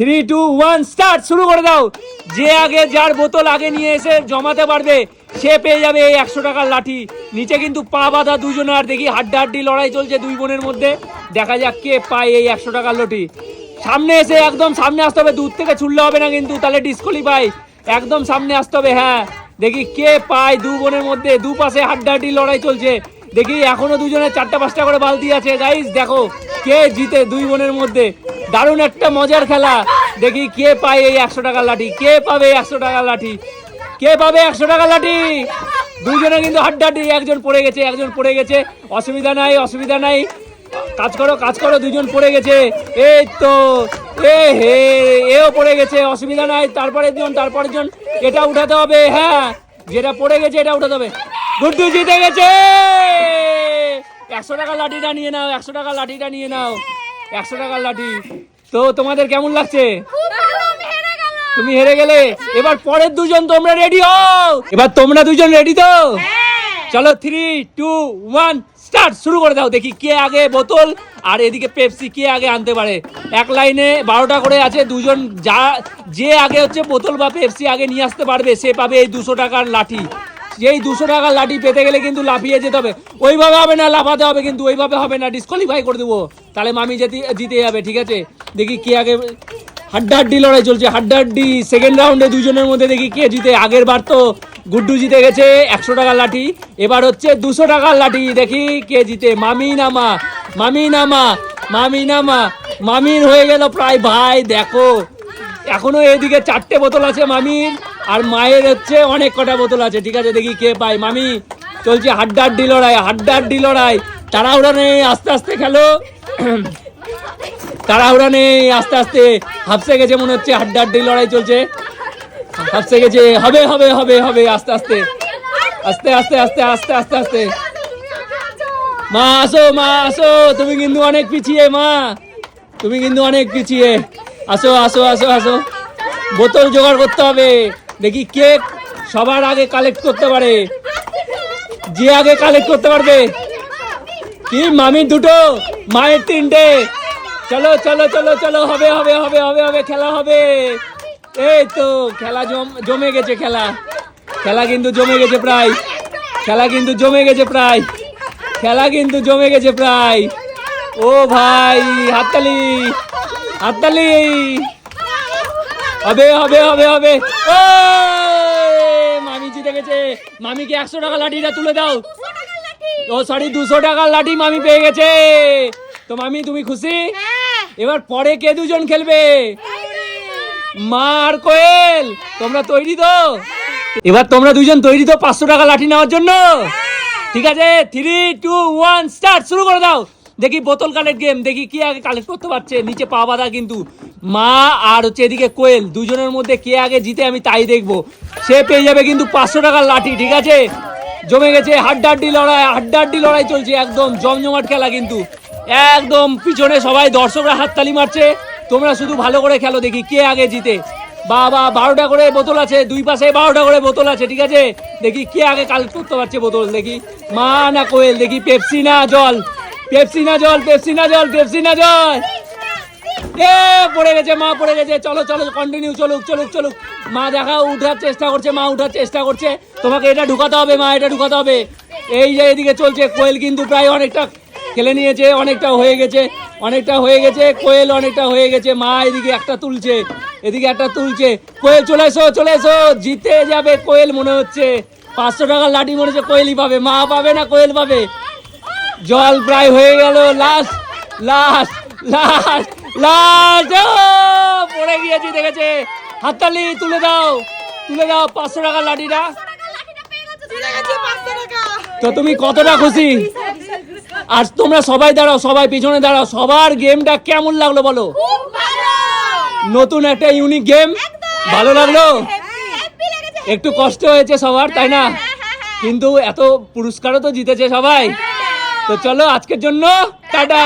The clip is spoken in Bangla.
থ্রি টু ওয়ান স্টার্ট শুরু করে দাও। যে আগে যার বোতল আগে নিয়ে এসে জমাতে পারবে, সে পেয়ে যাবে এই একশো টাকার লাঠি। নিচে কিন্তু পা বাঁধা দুজনে, আর দেখি হাড্ডাহাড্ডি লড়াই চলছে দুই বোনের মধ্যে। দেখা যাক কে পায় এই একশো টাকার লটি সামনে এসে একদম সামনে আসতে হবে, দূর থেকে ছুড়লে হবে না কিন্তু, তাহলে ডিসকোয়ালিফাই একদম সামনে আসতে হবে হ্যাঁ। দেখি কে পায় দু বোনের মধ্যে, দু পাশে হাড্ডাহাড্ডি লড়াই চলছে। দেখি এখনও দুজনের চারটা পাঁচটা করে বালতি আছে। গাইস দেখো, কে জিতে দুই বোনের মধ্যে? দারুণ একটা মজার খেলা। দেখি কে পায় এই একশো টাকার লাঠি? কে পাবে একশো টাকার লাঠি? কে পাবে একশো টাকার লাঠি? দুইজনে কিন্তু হাড্ডাহাড্ডি, একজন পড়ে গেছে, একজন পড়ে গেছে। অসুবিধা নাই অসুবিধা নাই। কাজ করো কাজ করো, দুজন পড়ে গেছে। এই তো, এ হে, এও পড়ে গেছে, অসুবিধা নাই। তারপরের জন তারপরের জন এটা উঠাতে হবে হ্যাঁ। যেটা পড়ে গেছে, এটা উঠাতে হবে। গুড্ডু জিতে গেছে! একশো টাকা লাঠিটা নিয়ে নাও, একশো টাকা লাঠিটা নিয়ে নাও। একশো টাকার লাঠি। তো তোমাদের কেমন লাগছে? তুমি হেরে গেলে? এবার পরের দুজন তোমরা রেডি হও। এবার তোমরা দুজন রেডি তো? চলো থ্রি টু ওয়ান স্টার্ট শুরু করে দাও। দেখি কে আগে বোতল, আর এদিকে পেপসি কে আগে আনতে পারে। এক লাইনে বারোটা করে আছে। দুজন যা যে আগে হচ্ছে বোতল বা পেপসি আগে নিয়ে আসতে পারবে, সে পাবে এই দুশো টাকার লাঠি। এই দুশো টাকার লাঠি পেতে গেলে কিন্তু লাফিয়ে যেতে হবে। ওইভাবে হবে না, লাফাতে হবে কিন্তু ওইভাবে হবে না ডিসকোয়ালিফাই করে দেবো। তাহলে মামি যেতে, জিতে যাবে, ঠিক আছে? দেখি কে আগে হাড্ডাহাড্ডি লড়াই চলছে, হাড্ডাহাড্ডি সেকেন্ড রাউন্ডে দুজনের মধ্যে দেখি কে জিতে। আগের বার তো গুড্ডু জিতে গেছে, একশো টাকার লাঠি। এবার হচ্ছে দুশো টাকার লাঠি, দেখি কে জিতে। মামি নামা মামি নামা মামি নামা। মামির হয়ে গেল প্রায় ভাই, দেখো। এখনও এদিকে চারটে বোতল আছে মামির। আর মায়ের হচ্ছে অনেক কটা বোতল আছে, ঠিক আছে, দেখি কে পায়। মামি, চলছে হাড্ডাহাড্ডি লড়াই হাড্ডাহাড্ডি লড়াই। তাড়াহুড়া নেই, আস্তে আস্তে খেলো। তাড়াহুড়া নেই, আস্তে আস্তে হাফসে গেছে মনে হচ্ছে হাড্ডাহাড্ডি লড়াই চলছে। হাফসে গেছে, হবে হবে হবে হবে, আস্তে আস্তে। আস্তে আস্তে আস্তে আস্তে আস্তে আস্তে। মা, আসো মা, আসো, তুমি কিন্তু অনেক পিছিয়ে, মা। তুমি কিন্তু অনেক পিছিয়ে। আসো আসো আসো আসো। বোতল জোগাড় করতে হবে। দেখি কে সবার আগে কালেক্ট করতে পারে। যে আগে কালেক্ট করতে পারবে। কি, মামির দুটো? মায়ের তিনটে? চলো চলো চলো চলো, হবে হবে হবে হবে হবে, খেলা হবে। এই তো, খেলা জমে গেছে খেলা। খেলা কিন্তু জমে গেছে প্রায়। খেলা কিন্তু জমে গেছে প্রায়। খেলা কিন্তু জমে গেছে প্রায়। ও ভাই, হাততালি হাততালি। হবে হবে হবে হবে। মামি জিতে গেছে। মামিকে একশো টাকা লাঠিটা তুলে দাও। ও সরি দুশো টাকার লাঠি মামি পেয়ে গেছে। তো মামি, তুমি খুশি? এবার পরে কে দুজন খেলবে? মা আর কোয়েল। তোমরা তৈরি তো? এবার তোমরা দুজন তৈরি তো পাঁচশো টাকা লাঠি নেওয়ার জন্য? ঠিক আছে থ্রি টু ওয়ান স্টার্ট শুরু করে দাও। দেখি বোতল কালেক্ট গেম দেখি কি আগে কালেক্ট করতে পারছে। নিচে পা বাঁধা কিন্তু। মা আর হচ্ছে এদিকে কোয়েল, দুজনের মধ্যে কে আগে জিতে আমি তাই দেখব। সে পেয়ে যাবে কিন্তু পাঁচশো টাকার লাঠি, ঠিক আছে? জমে গেছে হাড্ডাহাড্ডি লড়াই হাড্ডাহাড্ডি লড়াই চলছে একদম জমজমাট খেলা কিন্তু। একদম পিছনে সবাই দর্শকরা হাততালি মারছে। তোমরা শুধু ভালো করে খেলো দেখি কে আগে জিতে। বাবা, বারোটা করে বোতল আছে, দুই পাশে বারোটা করে বোতল আছে, ঠিক আছে? দেখি কে আগে কালেক্ট করতে পারছে বোতল, দেখি। মা না কোয়েল, দেখি পেপসি না জল। পেপসি না জল, পেপসি না জল, পেপসি না জল। এ পড়ে গেছে, মা পড়ে গেছে? চলো চলো কন্টিনিউ চলুক চলুক চলুক। মা দেখা উঠার চেষ্টা করছে, মা উঠার চেষ্টা করছে। তোমাকে এটা ঢুকাতে হবে, মা, এটা ঢুকাতে হবে। এই যে এদিকে চলছে, কোয়েল কিন্তু প্রায় অনেকটা খেলে নিয়েছে, অনেকটা হয়ে গেছে, অনেকটা হয়ে গেছে, কোয়েল অনেকটা হয়ে গেছে। মা এদিকে একটা তুলছে, এদিকে একটা তুলছে। কোয়েল, চলে এসো চলে এসো। জিতে যাবে কোয়েল, মনে হচ্ছে। পাঁচশো টাকার লাঠি মনে হচ্ছে কোয়েলই পাবে। মা পাবে না, কোয়েল পাবে? জল প্রায় হয়ে গেল লাস্ট লাস্ট লাস্ট লাস্ট পড়ে গিয়েছি দেখেছে? হাততালি তুলে দাও তুলে দাও পাঁচশো টাকার লাঠিটা। তো তুমি কতটা খুশি? আর তোমরা সবাই দাঁড়াও সবাই পিছনে দাঁড়াও সবার গেমটা কেমন লাগল বলো? নতুন একটা ইউনিক গেম ভালো লাগল? একটু কষ্ট হয়েছে সবার তাই না? কিন্তু এত পুরস্কারও তো জিতেছে সবাই। তো চলো আজকের জন্য টাটা!